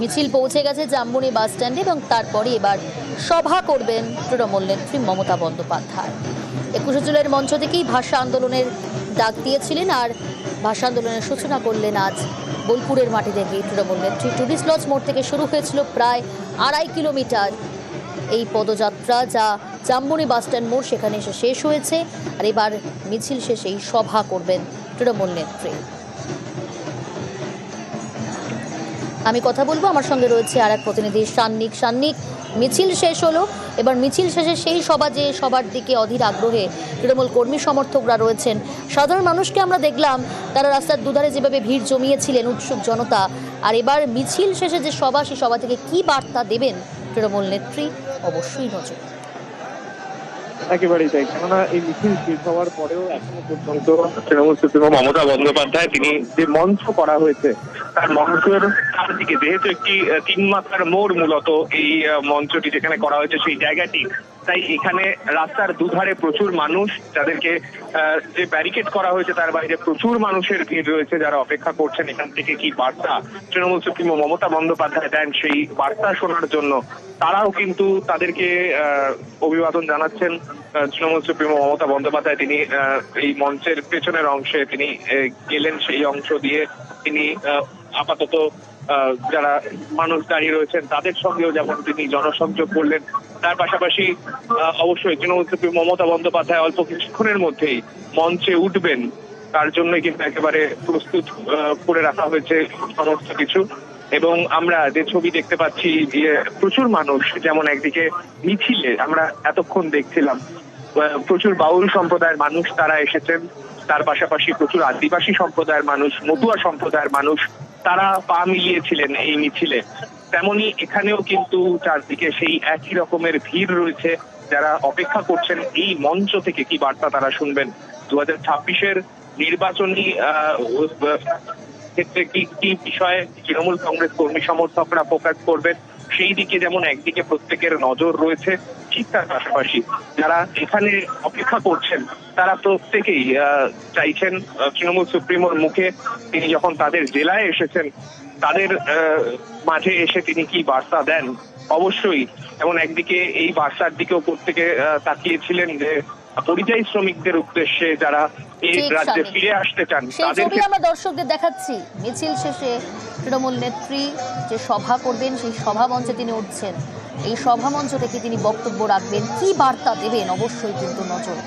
মিছিল পৌঁছে গেছে জাম্বুনি বাস স্ট্যান্ডে এবং তারপরে এবার সভা করবেন তৃণমূল নেত্রী মমতা বন্দ্যোপাধ্যায়। একুশে জুলাইয়ের মঞ্চ থেকেই ভাষা আন্দোলনের ডাক দিয়েছিলেন আর ভাষা আন্দোলনের সূচনা করলেন আজ বোলপুরের মাটি থেকে তৃণমূল নেত্রী। টুরিস্ট লজ মোড় থেকে শুরু হয়েছিল প্রায় আড়াই কিলোমিটার। এই পদযাত্রা যা জাম্বুনি বাসস্ট্যান্ড মোড় সেখানে এসে শেষ হয়েছে আর এবার মিছিল শেষেই সভা করবেন তৃণমূল নেত্রী। আমি কথা বলব। আমার সঙ্গে রয়েছে আর এক প্রতিনিধি, সান্নিক। সান্নিক, মিছিল শেষ হলো। এবার মিছিল শেষে সেই সভা যে সবার দিকে অধীর আগ্রহে তৃণমূল কর্মী সমর্থকরা রয়েছেন। সাধারণ মানুষকে আমরা দেখলাম, তারা রাস্তার দুধারে যেভাবে ভিড় জমিয়েছিলেন উৎসুক জনতা। আর এবার মিছিল শেষে যে সভা সেই সভা থেকে কি বার্তা দেবেন তৃণমূল নেত্রী? অবশ্যই নজর। একেবারেই তাই। কেননা এই মিছিল শেষ হওয়ার পরেও এখনও পর্যন্ত তৃণমূল সুপ্রিমো মমতা বন্দ্যোপাধ্যায় তিনি যে মঞ্চ করা হয়েছে, তার মঞ্চের চারদিকে, যেহেতু একটি তিন মাত্রার মোড় মূলত এই মঞ্চটি যেখানে করা হয়েছে সেই জায়গাটি, তাই এখানে রাস্তার দুধারে প্রচুর মানুষ, যাদেরকে যে ব্যারিকেড করা হয়েছে তার বাইরে প্রচুর মানুষের ভিড় রয়েছে যারা অপেক্ষা করছেন। এখান থেকে কি বার্তা তৃণমূল সুপ্রিমো মমতা বন্দ্যোপাধ্যায় দেন সেই বার্তা শোনার জন্য? তারাও কিন্তু তাদেরকে অভিবাদন জানাচ্ছেন। তৃণমূল সুপ্রিমো মমতা বন্দ্যোপাধ্যায় তিনি এই মঞ্চের পেছনের অংশে তিনি গেলেন সেই অংশ দিয়ে তিনি আপাতত যারা মানুষ দাঁড়িয়ে রয়েছেন তাদের সঙ্গেও যেমন তিনি জনসংযোগ করলেন, তার পাশাপাশি অবশ্যই তৃণমূল সুপ্রিমো মমতা বন্দ্যোপাধ্যায় অল্প কিছুক্ষণের মধ্যেই মঞ্চে উঠবেন। তার জন্য কিন্তু একেবারে প্রস্তুত করে রাখা হয়েছে সমস্ত কিছু। এবং আমরা যে ছবি দেখতে পাচ্ছি যে প্রচুর মানুষ যেমন একদিকে মিছিলে আমরা এতক্ষণ দেখছিলাম প্রচুর বাউল সম্প্রদায়ের মানুষ তারা এসেছেন, তার পাশাপাশি প্রচুর আদিবাসী সম্প্রদায়ের মানুষ, মতুয়া সম্প্রদায়ের মানুষ, তারা পা মিলিয়েছিলেন এই মিছিলে। তেমনি এখানেও কিন্তু চারদিকে সেই একই রকমের ভিড় রয়েছে যারা অপেক্ষা করছেন এই মঞ্চ থেকে কি বার্তা তারা শুনবেন। দু হাজার ছাব্বিশের নির্বাচনী ক্ষেত্রে কি কি বিষয়ে তৃণমূল কংগ্রেস কর্মী সমর্থকরা ফোকাস করবেন? সেই দিকে যেমন একদিকে প্রত্যেকের নজর রয়েছে, ঠিক তার পাশাপাশি যারা এখানে অপেক্ষা করছেন, তারা প্রত্যেকেই চাইছেন তৃণমূল সুপ্রিমোর মুখে তিনি যখন তাদের জেলায় এসেছেন, তাদের মাঝে এসে তিনি কি বার্তা দেন? অবশ্যই। যেমন একদিকে এই বার্তার দিকেও প্রত্যেকে তাকিয়েছিলেন যে পরিযায়ী শ্রমিকদের উদ্দেশ্যে যারা এই রাজ্যে ফিরে আসতে চান সেই তাদের আমরা দর্শকদের দেখাচ্ছি। মিছিল শেষে তৃণমূল নেত্রী যে সভা করবেন সেই সভা মঞ্চে তিনি উঠছেন। এই সভা মঞ্চ থেকে তিনি বক্তব্য রাখবেন। কি বার্তা দেবেন? অবশ্যই কিন্তু নজর।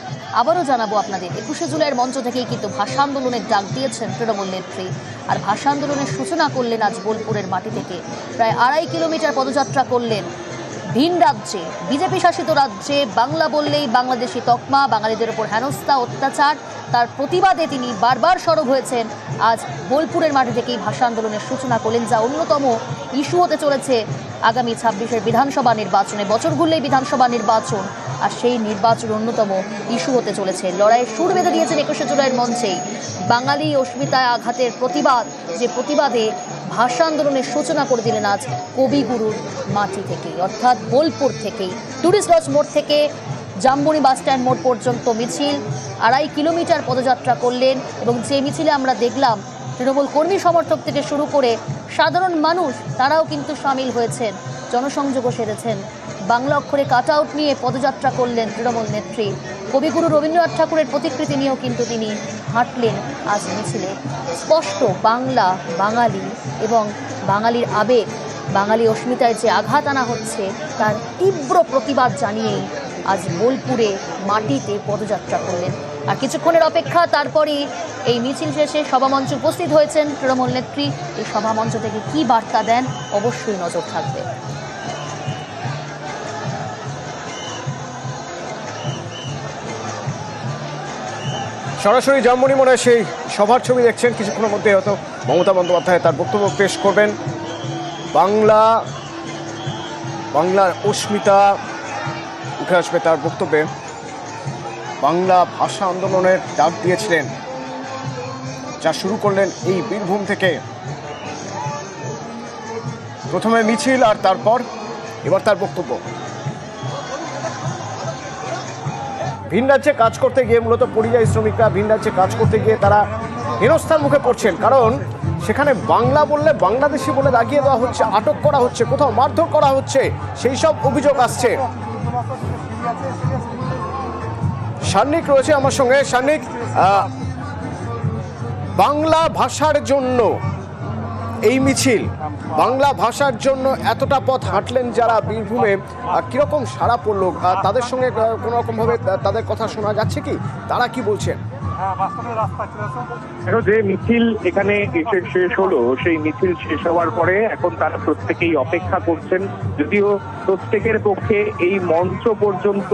আবারও জানাব আপনাদের একুশে জুলাইয়ের মঞ্চ থেকেই কিন্তু ভাষা আন্দোলনের ডাক দিয়েছেন তৃণমূল নেত্রী। আর ভাষা আন্দোলনের সূচনা করলেন আজ বোলপুরের মাটি থেকে। প্রায় আড়াই কিলোমিটার পদযাত্রা করলেন ভিন রাজ্যে, বিজেপি শাসিত রাজ্যে বাংলা বললেই বাংলাদেশি তকমা, বাঙালিদের ওপর হেনস্থা, অত্যাচার। তার প্রতিবাদে তিনি বারবার সরব হয়েছেন। আজ বোলপুরের মাঠে থেকেই ভাষা আন্দোলনের সূচনা করলেন যা অন্যতম ইস্যু হতে চলেছে। আগামী ছাব্বিশের বিধানসভা নির্বাচনে বছর ঘুরলেই বিধানসভা নির্বাচন, আর সেই নির্বাচন অন্যতম ইস্যু হতে চলেছে। লড়াইয়ের সুর বেঁধে দিয়েছেন একুশে জুলাইয়ের মঞ্চেই। বাঙালি অস্মিতায় আঘাতের প্রতিবাদ, যে প্রতিবাদে ভাষা আন্দোলনের সূচনা করে দিলেন আজ কবিগুরুর মাটি থেকেই, অর্থাৎ বোলপুর থেকেই। টুরিস্ট লজ মোড় থেকে জাম্বুনি বাস স্ট্যান্ড মোড় পর্যন্ত মিছিল, আড়াই কিলোমিটার পদযাত্রা করলেন এবং যে মিছিলে আমরা দেখলাম, তৃণমূল কর্মী সমর্থক থেকে শুরু করে সাধারণ মানুষ, তারাও কিন্তু সামিল হয়েছেন, জনসংযোগও সেরেছেন। বাংলা অক্ষরে কাট আউট নিয়ে পদযাত্রা করলেন তৃণমূল নেত্রী। কবিগুরু রবীন্দ্রনাথ ঠাকুরের প্রতিকৃতি নিয়েও কিন্তু তিনি হাঁটলেন, আজ মিছিলে। স্পষ্ট বাংলা, বাঙালি এবং বাঙালির আবেগ, বাঙালি অস্মিতায় যে আঘাত আনা হচ্ছে, তার তীব্র প্রতিবাদ জানিয়েই আজ বোলপুরে মাটিতে পদযাত্রা করলেন। আর কিছুক্ষণের অপেক্ষা, তারপরেই এই মিছিল শেষে সভামঞ্চ উপস্থিত হয়েছেন তৃণমূল নেত্রী। এই সভামঞ্চ থেকে কি বার্তা দেন, অবশ্যই নজর থাকবে। সরাসরি জামমণি মনে হয় সেই সভার ছবি দেখছেন। কিছুক্ষণের মধ্যে হয়তো মমতা বন্দ্যোপাধ্যায় তার বক্তব্য পেশ করবেন। বাংলা, বাংলার অস্মিতা উঠে আসবে তার বক্তব্যে। বাংলা ভাষা আন্দোলনের ডাক দিয়েছিলেন। যা শুরু করলেন এই বীরভূম থেকে। প্রথমে মিছিল আর তারপর এবার তার বক্তব্য। ভিন রাজ্যে কাজ করতে গিয়ে মূলত পরিযায়ী শ্রমিকরা ভিন রাজ্যে কাজ করতে গিয়ে তারা হেনস্থার মুখে পড়ছেন। কারণ সেখানে বাংলা বললে বাংলাদেশি বলে দাগিয়ে দেওয়া হচ্ছে, আটক করা হচ্ছে, কোথাও মারধর করা হচ্ছে, সেই সব অভিযোগ আসছে। সান্নিক রয়েছে আমার সঙ্গে। সান্নিক বাংলা ভাষার জন্য এই মিছিল বাংলা ভাষার জন্য এতটা পথ হাঁটলেন যারা বীরভূমে কীরকম সাড়া পড়ল? তাদের সঙ্গে কোনো রকমভাবে তাদের কথা শোনা যাচ্ছে কি? তারা কি বলছেন? যে মিছিল এখানে এসে শেষ হলো, সেই মিছিল শেষ হওয়ার পরে এখন তারা প্রত্যেকেই অপেক্ষা করছেন। যদিও প্রত্যেকের পক্ষে এই মঞ্চ পর্যন্ত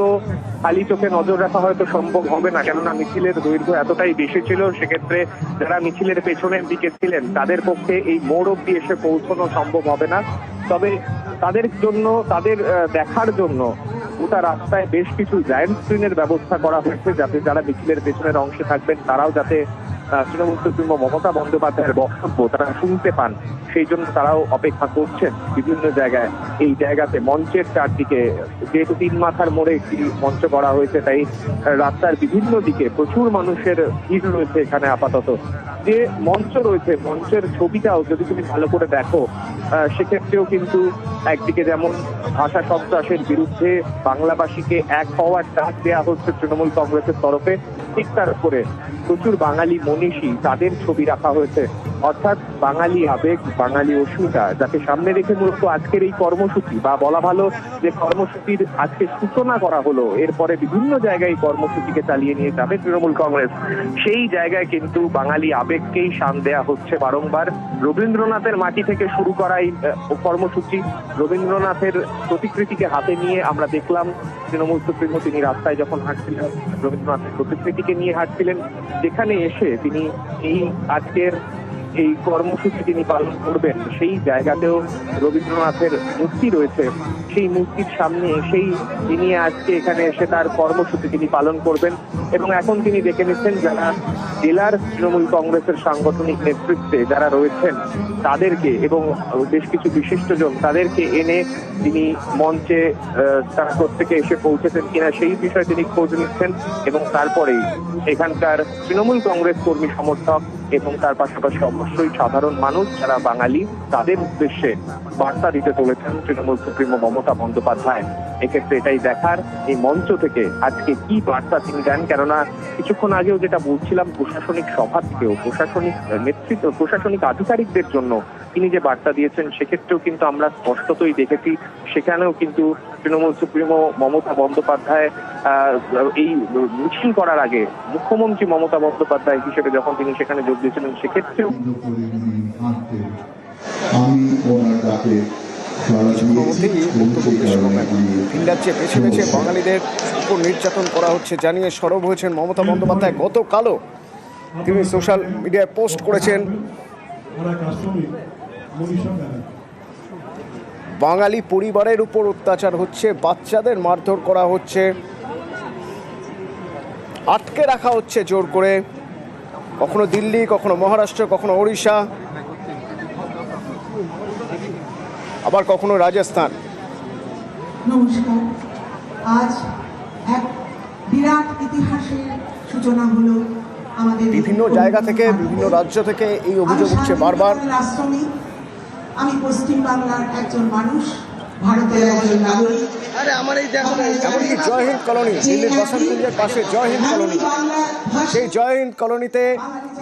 খালি চোখে নজর রাখা হয়তো সম্ভব হবে না, কেননা মিছিলের দৈর্ঘ্য এতটাই বেশি ছিল, সেক্ষেত্রে যারা মিছিলের পেছনের দিকে ছিলেন, তাদের পক্ষে এই মোড় অব্দি এসে পৌঁছানো সম্ভব হবে না। তবে তাদের জন্য, তাদের দেখার জন্য গোটা রাস্তায় বেশ কিছু জায়ান্ট স্ক্রিনের ব্যবস্থা করা হয়েছে যাতে যারা মিছিলের পেছনের অংশে থাকবেন, তারাও যাতে তৃণমূল সুপ্রিমো মমতা বন্দ্যোপাধ্যায়ের বক্তব্য তারা শুনতে পান। সেই জন্য তারাও অপেক্ষা করছেন বিভিন্ন জায়গায়। এই জায়গাতে মঞ্চের চারদিকে যেহেতু তিন মাথার মোড়ে একটি মঞ্চ করা হয়েছে, তাই রাস্তার বিভিন্ন দিকে প্রচুর মানুষের ভিড় রয়েছে এখানে আপাতত। যে মঞ্চ রয়েছে, মঞ্চের ছবিটাও যদি তুমি ভালো করে দেখো সেক্ষেত্রেও কিন্তু একদিকে যেমন ভাষা সন্ত্রাসের বিরুদ্ধে বাংলাভাষীকে এক হওয়ার ডাক দেওয়া হচ্ছে তৃণমূল কংগ্রেসের তরফে, ঠিক তার উপরে প্রচুর বাঙালি মনীষী তাদের ছবি রাখা হয়েছে। অর্থাৎ বাঙালি আবেগ, বাঙালি অসুবিধা, যাকে সামনে রেখে মূলত আজকের এই কর্মসূচি, বা বলা ভালো যে কর্মসূচির আজকে সূচনা করা হলো, এরপরে বিভিন্ন জায়গায় কর্মসূচিকে চালিয়ে নিয়ে যাবে তৃণমূল কংগ্রেস। সেই জায়গায় কিন্তু বাঙালি আবেগকেই শান দেয়া হচ্ছে বারংবার। রবীন্দ্রনাথের মাটি থেকে শুরু করা এই কর্মসূচি। রবীন্দ্রনাথের প্রতিকৃতিকে হাতে নিয়ে আমরা দেখলাম তৃণমূল সুপ্রিমো তিনি রাস্তায় যখন হাঁটছিলেন, রবীন্দ্রনাথের প্রতিকৃতিকে নিয়ে হাঁটছিলেন, যেখানে এসে তিনি এই আজকের এই কর্মসূচি তিনি পালন করবেন, সেই জায়গাতেও রবীন্দ্রনাথের মূর্তি রয়েছে। সেই মূর্তির সামনে এসেই তিনি আজকে এখানে এসে তার কর্মসূচি তিনি পালন করবেন এবং এখন তিনি দেখে নিচ্ছেন যারা জেলার তৃণমূল কংগ্রেসের সাংগঠনিক নেতৃত্বে যারা রয়েছেন তাদেরকে এবং বেশ কিছু বিশিষ্টজন তাদেরকে এনে তিনি মঞ্চে তারা প্রত্যেকে এসে পৌঁছেছেন কিনা সেই বিষয়ে তিনি খোঁজ নিচ্ছেন এবং তারপরেই এখানকার তৃণমূল কংগ্রেস কর্মী সমর্থক এবং তার পাশাপাশি অবশ্যই সাধারণ মানুষ যারা বাঙালি, তাদের উদ্দেশ্যে বার্তা দিতে চলেছেন তৃণমূল সুপ্রিমো মমতা বন্দ্যোপাধ্যায়। এক্ষেত্রে এটাই দেখার এই মঞ্চ থেকে আজকে কি বার্তা তিনি দেন, কেননা কিছুক্ষণ আগেও যেটা বলছিলাম, প্রশাসনিক সভা থেকেও, প্রশাসনিক নেতৃত্ব, প্রশাসনিক আধিকারিকদের জন্য তিনি যে বার্তা দিয়েছেন, সেক্ষেত্রেও কিন্তু আমরা স্পষ্টতই দেখেছি, সেখানেও কিন্তু তৃণমূল সুপ্রিমো মমতা বন্দ্যোপাধ্যায় এই মিছিল করার আগে মুখ্যমন্ত্রী মমতা বন্দ্যোপাধ্যায় হিসেবে যখন তিনি সেখানে যোগ দিয়েছিলেন, সেক্ষেত্রেও করে দিন হাঁটতে আমি ওনার ডাকে বক্তব্য পেশ ভিন রাজ্যে বেছে বেছে বাঙালিদের উপর নির্যাতন করা হচ্ছে জানিয়ে সরব হয়েছেন মমতা বন্দ্যোপাধ্যায়। গতকালও তিনি সোশ্যাল মিডিয়ায় পোস্ট করেছেন। বাঙালি পরিবারের উপর অত্যাচার হচ্ছে বাচ্চাদের মারধর করা হচ্ছে আটকে রাখা হচ্ছে জোর করে। কখনো দিল্লি কখনো মহারাষ্ট্র কখনো ওড়িশা আবার কখনো রাজস্থান। নমস্কার। আজ এক বিরাট ইতিহাসের সূচনা হলো আমাদের বিভিন্ন জায়গা থেকে বিভিন্ন রাজ্য থেকে এই অভিযোগ উঠছে বারবার। আমি পশ্চিম বাংলার একজন মানুষ। ভারতের একজন নাগরিক। এমনকি জয় হিন্দ কলোনি দিল্লির বসন্তকুঞ্জের পাশে জয় হিন্দ কলোনি। সেই জয় হিন্দ কলোনিতে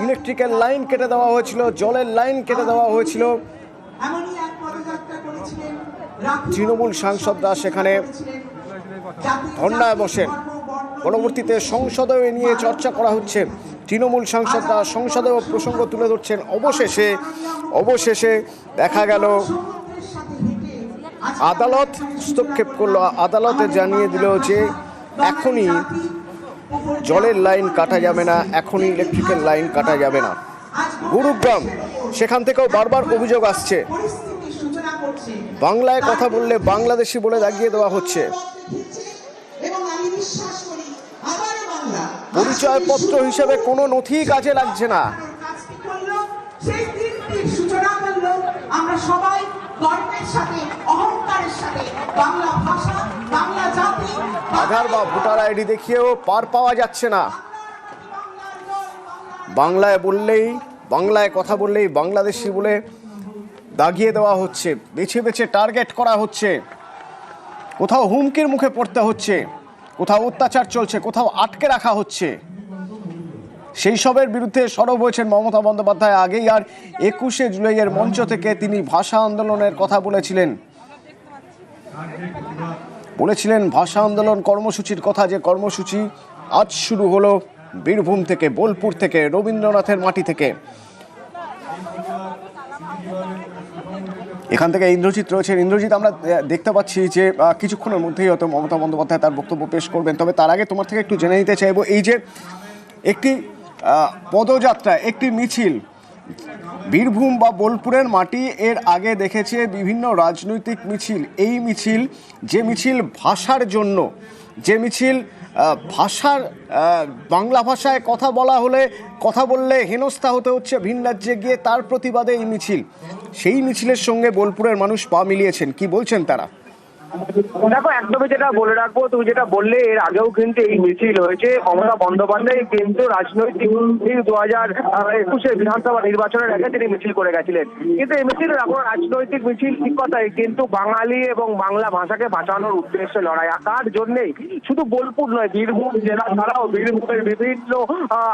ইলেকট্রিক্যাল লাইন কেটে দেওয়া হয়েছিল জলের লাইন কেটে দেওয়া হয়েছিল। তৃণমূল সাংসদরা সেখানে। ধর্নায় বসেন পরবর্তীতে সংসদেও এ নিয়ে চর্চা করা হচ্ছে। তৃণমূল সাংসদরা সংসদেও প্রসঙ্গ তুলে ধরছেন। অবশেষে অবশেষে দেখা গেল সমুদ্রের সাথে হেঁটে আজকে আদালত হস্তক্ষেপ করল। আদালতে জানিয়ে দিল যে এখনই জলের লাইন কাটা যাবে না, এখনই ইলেকট্রিক্যাল লাইন কাটা যাবে না। গুরুগ্রাম, সেখান থেকেও বারবার অভিযোগ আসছে। বাংলায় কথা বললে বাংলাদেশি বলে দাগিয়ে দেওয়া হচ্ছে। পরিচয়পত্র হিসেবে কোনো নথি কাজে লাগছে না। আমরা সবাই আধার বা ভোটার আইডি দেখিয়েও পার পাওয়া যাচ্ছে না। বাংলায় বললেই, বাংলায় কথা বললেই বাংলাদেশি বলে দাগিয়ে দেওয়া হচ্ছে, বেছে বেছে টার্গেট করা হচ্ছে। কোথাও হুমকির মুখে পড়তে হচ্ছে, কোথাও অত্যাচার চলছে, কোথাও আটকে রাখা হচ্ছে। সেই সবের বিরুদ্ধে সরব হয়েছেন মমতা বন্দ্যোপাধ্যায় আগেই, আর একুশে জুলাইয়ের মঞ্চ থেকে তিনি ভাষা আন্দোলনের কথা বলেছিলেন। বলেছিলেন, ভাষা আন্দোলন কর্মসূচির কথা, যে কর্মসূচি আজ শুরু হলো বীরভূম থেকে, বোলপুর থেকে, রবীন্দ্রনাথের মাটি থেকে। এখান থেকে ইন্দ্রজিৎ রয়েছেন। ইন্দ্রজিৎ, আমরা দেখতে পাচ্ছি যে কিছুক্ষণের মধ্যেই হয়তো মমতা বন্দ্যোপাধ্যায় তার বক্তব্য পেশ করবেন। তবে তার আগে তোমার থেকে একটু জেনে নিতে চাইব, এই যে একটি পদযাত্রা একটি মিছিল। বীরভূম বা বোলপুরের মাটি এর আগে দেখেছে বিভিন্ন রাজনৈতিক মিছিল। এই মিছিল, যে মিছিল ভাষার জন্য, যে মিছিল ভাষার বাংলা ভাষায় কথা বলা হলে কথা বললে হেনস্থা হতে হচ্ছে ভিন রাজ্যে গিয়ে তার প্রতিবাদে এই মিছিল। সেই মিছিলের সঙ্গে বোলপুরের মানুষ পা মিলিয়েছেন। কি বলছেন তারা? দেখো, একদমই যেটা বলে রাখব, তুমি যেটা বললে, এর আগেও কিন্তু এই মিছিল হয়েছে। মমতা বন্দ্যোপাধ্যায় কিন্তু রাজনৈতিক দু হাজার একুশে বিধানসভা নির্বাচনের আগে তিনি মিছিল করে গেছিলেন। কিন্তু এই মিছিল এখন রাজনৈতিক মিছিল, ঠিক কথাই, কিন্তু বাঙালি এবং বাংলা ভাষাকে বাঁচানোর উদ্দেশ্যে লড়াই। তার জন্যেই শুধু বোলপুর নয়, বীরভূম জেলা ছাড়াও বীরভূমের বিভিন্ন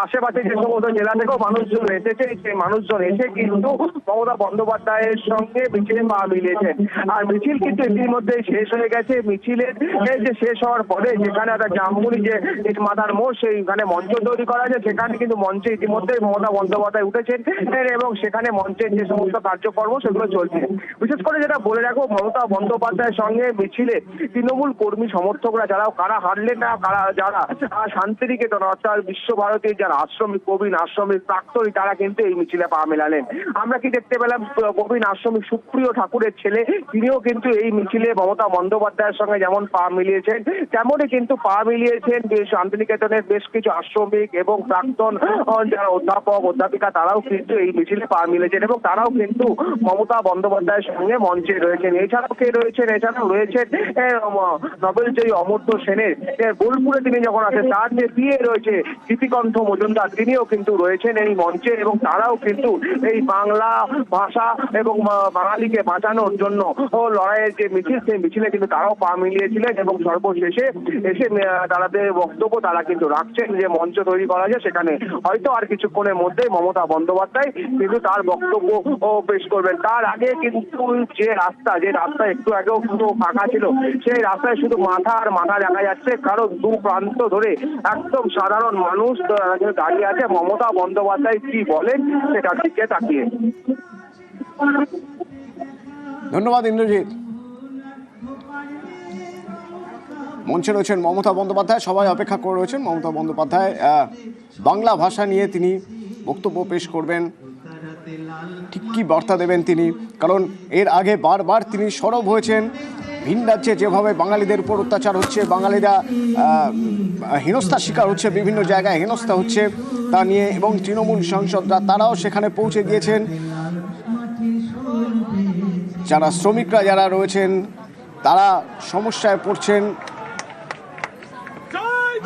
আশেপাশে যে সমস্ত জেলা থেকেও মানুষজন এসেছে, সেই মানুষজন এসে কিন্তু মমতা বন্দ্যোপাধ্যায়ের সঙ্গে মিছিলে পা মিলিয়েছেন আর মিছিল কিন্তু ইতিমধ্যে শেষ হয়ে গেছে মিছিলের যে শেষ হওয়ার পরে যেখানে একটা জামগুড়ি যে মাথার মোড় সেইখানে মঞ্চ তৈরি করা আছে। সেখানে কিন্তু মঞ্চে ইতিমধ্যে মমতা বন্দ্যোপাধ্যায় উঠেছেন এবং সেখানে মঞ্চের যে সমস্ত কার্যকর্ম, সেগুলো চলছে। বিশেষ করে যেটা বলে রাখব, মমতা বন্দ্যোপাধ্যায়ের সঙ্গে মিছিলে তৃণমূল কর্মী সমর্থকরা যারা, কারা হারলেন না, কারা, যারা শান্তিনিকেতন অর্থাৎ বিশ্বভারতীর যারা আশ্রমিক, প্রবীণ আশ্রমিক প্রাক্তনী, তারা কিন্তু এই মিছিলে পা মেলালেন। আমরা কি দেখতে পেলাম, প্রবীণ আশ্রমিক সুপ্রিয় ঠাকুরের ছেলে, তিনিও কিন্তু এই মিছিলে মমতা বন্দ্যোপাধ্যায়ের সঙ্গে যেমন পা মিলিয়েছেন তেমনই কিন্তু পা মিলিয়েছেন শান্তিনিকেতনের বেশ কিছু আশ্রমিক এবং প্রাক্তন যারা অধ্যাপক অধ্যাপিকা তারাও কিন্তু এই মিছিলে পা মিলেছেন এবং তারাও কিন্তু মমতা বন্দ্যোপাধ্যায়ের সঙ্গে মঞ্চে রয়েছেন। এছাড়াও কে রয়েছেন? এছাড়াও রয়েছেন আহ, ম- নোবেলজয়ী অমর্ত্য সেনের। বোলপুরে তিনি যখন আসেন তার যে বিয়ে রয়েছে গীতিকণ্ঠ মজুমদার তিনিও কিন্তু রয়েছেন এই মঞ্চে এবং তারাও কিন্তু এই বাংলা ভাষা এবং বাঙালিকে বাঁচানোর জন্য লড়াইয়ের যে মিছিল সেই মিছিলে কিন্তু তারাও পা মিলিয়েছিলেন এবং সর্বশেষে এসে তাদের বক্তব্য তারা কিন্তু রাখছেন যে মঞ্চ তৈরি করা যায় সেখানে হয়তো আর কিছুক্ষণের মধ্যে মমতা বন্দ্যোপাধ্যায় কিন্তু তার বক্তব্য পেশ করবেন। তার আগে কিন্তু যে রাস্তা যে রাস্তা একটু আগেও পুরো ফাঁকা ছিল, সেই রাস্তায় শুধু মাথা আর মাথা দেখা যাচ্ছে, কারণ দু প্রান্ত ধরে একদম সাধারণ মানুষ দাঁড়িয়ে আছে। মমতা বন্দ্যোপাধ্যায় কি বলেন সেটার দিকে তাকিয়ে। ধন্যবাদ, ইন্দ্রজিৎ। মঞ্চে রয়েছেন মমতা বন্দ্যোপাধ্যায়, সবাই অপেক্ষা করে রয়েছেন মমতা বন্দ্যোপাধ্যায়। বাংলা ভাষা নিয়ে তিনি বক্তব্য পেশ করবেন। ঠিক কী বার্তা দেবেন তিনি? কারণ এর আগে বারবার তিনি সরব হয়েছেন। ভিন রাজ্যে যেভাবে বাঙালিদের উপর অত্যাচার হচ্ছে, বাঙালিরা হেনস্থার শিকার হচ্ছে, বিভিন্ন জায়গায় হেনস্থা হচ্ছে তা নিয়ে এবং তৃণমূল সাংসদরা তারাও সেখানে পৌঁছে গিয়েছেন। যারা শ্রমিকরা যারা রয়েছেন, তারা সমস্যায় পড়ছেন।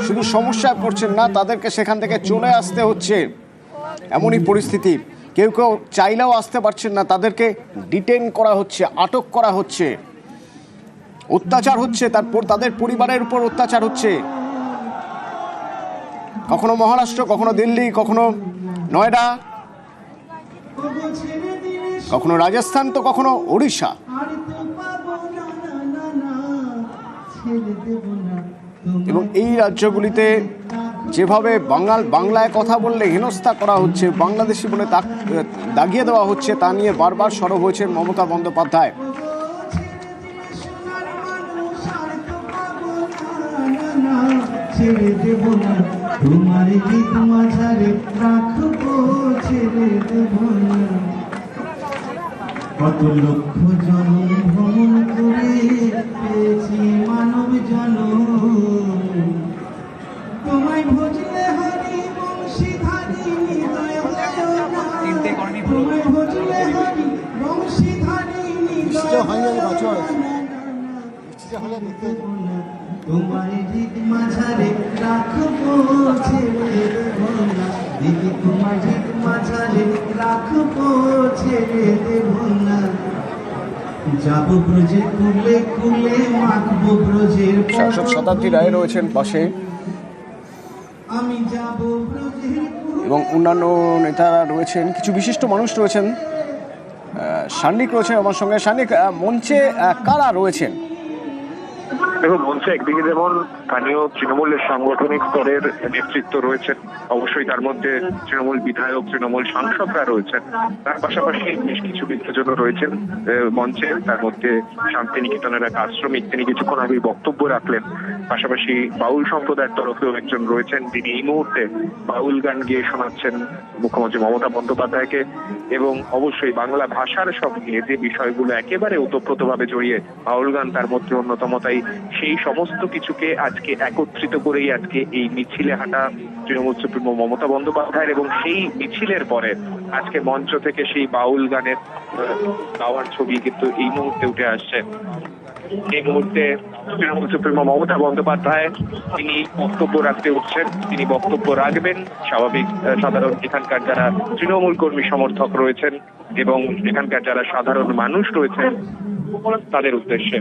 শুধু সমস্যায় পড়ছেন না, তাদেরকে সেখান থেকে চলে আসতে হচ্ছে। এমনই পরিস্থিতি। কেউ কেউ চাইলেও আসতে পারছেন না, তাদেরকে ডিটেন করা হচ্ছে, আটক করা হচ্ছে। অত্যাচার হচ্ছে, তারপর তাদের পরিবারের উপর অত্যাচার হচ্ছে। কখনো মহারাষ্ট্র, কখনো দিল্লি, কখনো নয়ডা, কখনো রাজস্থান, তো কখনো ওড়িশা। এবং এই রাজ্যগুলিতে যেভাবে বাঙাল বাংলায় কথা বললে হেনস্থা করা হচ্ছে, বাংলাদেশি বলে তা দাগিয়ে দেওয়া হচ্ছে, তা নিয়ে বারবার সরব হয়েছেন মমতা বন্দ্যোপাধ্যায়। কত লক্ষ ভ্রমণ করে মানব তোমায় ভজলে হরি বংশীধারী হৃদয় হলো না। তোমায় ভজলে হরি বংশীধারী হৃদয় হলো না। তোমার হৃদ মাঝারে রাখব ছেড়ে দেব না। দিদি তোমাঝে মাঝারে রাখব ছেড়ে দেব না। যাব ব্রজে কুলে কুলে মাখবো ব্রজের শতাব্দী রায় রয়েছেন পাশে আমি যাব ব্রজের কুলে এবং অন্যান্য নেতারা রয়েছেন কিছু বিশিষ্ট মানুষ রয়েছেন। আহ, সান্নিক রয়েছেন আমার সঙ্গে। সান্নিক মঞ্চে আহ, কারা রয়েছেন? দেখুন মঞ্চে একদিকে যেমন স্থানীয় তৃণমূলের সাংগঠনিক স্তরের নেতৃত্ব রয়েছেন অবশ্যই তার মধ্যে তৃণমূল বিধায়ক তৃণমূল সাংসদরা রয়েছেন। তার পাশাপাশি বেশ কিছু বিদ্যজন রয়েছেন আহ, মঞ্চে। তার মধ্যে শান্তিনিকেতনের এক আশ্রমিক তিনি কিছুক্ষণ আগে বক্তব্য রাখলেন। পাশাপাশি বাউল সম্প্রদায়ের তরফেও একজন রয়েছেন তিনি এই মুহূর্তে বাউল গান গিয়ে শোনাচ্ছেন মুখ্যমন্ত্রী মমতা বন্দ্যোপাধ্যায়কে। এবং অবশ্যই বাংলা ভাষার সঙ্গে যে বিষয়গুলো একেবারে ওতপ্রোতভাবে জড়িয়ে বাউল গান তার মধ্যে অন্যতম, তাই সেই সমস্ত কিছুকে আজকে একত্রিত করেই আজকে এই মিছিলে হাঁটা তৃণমূল সুপ্রিমো মমতা বন্দ্যোপাধ্যায়ের এবং সেই মিছিলের পরে আজকে মঞ্চ থেকে সেই বাউল গানের গাওয়ার ছবি কিন্তু এই মুহূর্তে উঠে আসছে। এই মুহূর্তে তৃণমূল সুপ্রিমো মমতা বন্দ্যোপাধ্যায়, তিনি বক্তব্য রাখতে উঠছেন, তিনি বক্তব্য রাখবেন। স্বাভাবিক সাধারণ এখানকার যারা তৃণমূল কর্মী সমর্থক রয়েছেন এবং এখানকার যারা সাধারণ মানুষ রয়েছেন, তাদের উদ্দেশ্যে।